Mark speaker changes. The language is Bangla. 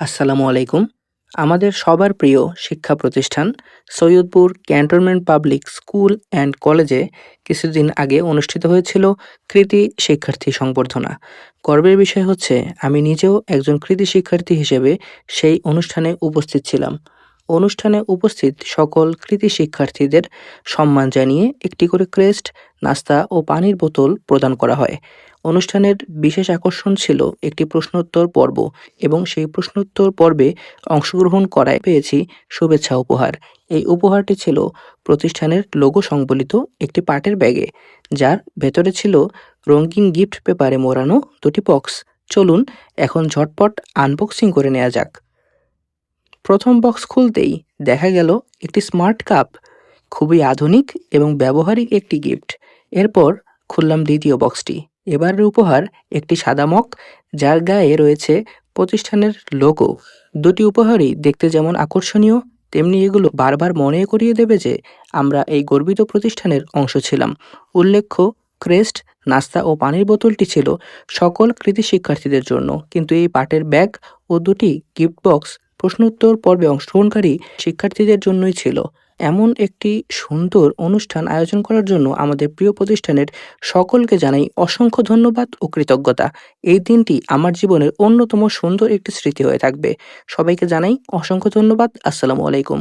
Speaker 1: আসসালামু আলাইকুম। আমাদের সবার প্রিয় শিক্ষা প্রতিষ্ঠান Saidpur cantonment public school and কলেজে কিছুদিন আগে অনুষ্ঠিত হয়েছিল কৃতি শিক্ষার্থী সংবর্ধনা। গর্বের বিষয় হচ্ছে, আমি নিজেও একজন কৃতি শিক্ষার্থী হিসেবে সেই অনুষ্ঠানে উপস্থিত ছিলাম। অনুষ্ঠানে উপস্থিত সকল কৃতি শিক্ষার্থীদের সম্মান জানিয়ে একটি করে ক্রেস্ট, নাস্তা ও পানির বোতল প্রদান করা হয়। অনুষ্ঠানের বিশেষ আকর্ষণ ছিল একটি প্রশ্নোত্তর পর্ব এবং সেই প্রশ্নোত্তর পর্বে অংশগ্রহণ করায় পেয়েছি শুভেচ্ছা উপহার। এই উপহারটি ছিল প্রতিষ্ঠানের লোগো সংবলিত একটি পাটের ব্যাগে, যার ভেতরে ছিল রঙিন গিফট পেপারে মোড়ানো দুটি বক্স। চলুন এখন ঝটপট আনবক্সিং করে নেওয়া যাক। প্রথম বক্স খুলতেই দেখা গেল একটি স্মার্ট কাপ, খুবই আধুনিক এবং ব্যবহারিক একটি গিফট। এরপর খুললাম দ্বিতীয় বক্সটি। এবারের উপহার একটি সাদা মগ, যার গায়ে রয়েছে প্রতিষ্ঠানের লোগো দুটি উপহারই দেখতে যেমন আকর্ষণীয়, তেমনি এগুলো বারবার মনে করিয়ে দেবে যে আমরা এই গর্বিত প্রতিষ্ঠানের অংশ ছিলাম। উল্লেখ্য, ক্রেস্ট, নাস্তা ও পানির বোতলটি ছিল সকল কৃতি শিক্ষার্থীদের জন্য। কিন্তু এই পাটের ব্যাগ ও দুটি গিফট বক্স প্রশ্নোত্তর পর্বে অংশগ্রহণকারী শিক্ষার্থীদের জন্যই ছিল। এমন একটি সুন্দর অনুষ্ঠান আয়োজন করার জন্য আমাদের প্রিয় প্রতিষ্ঠানের সকলকে জানাই অসংখ্য ধন্যবাদ ও কৃতজ্ঞতা। এই দিনটি আমার জীবনের অন্যতম সুন্দর একটি স্মৃতি হয়ে থাকবে। সবাইকে জানাই অসংখ্য ধন্যবাদ। আসসালামু আলাইকুম।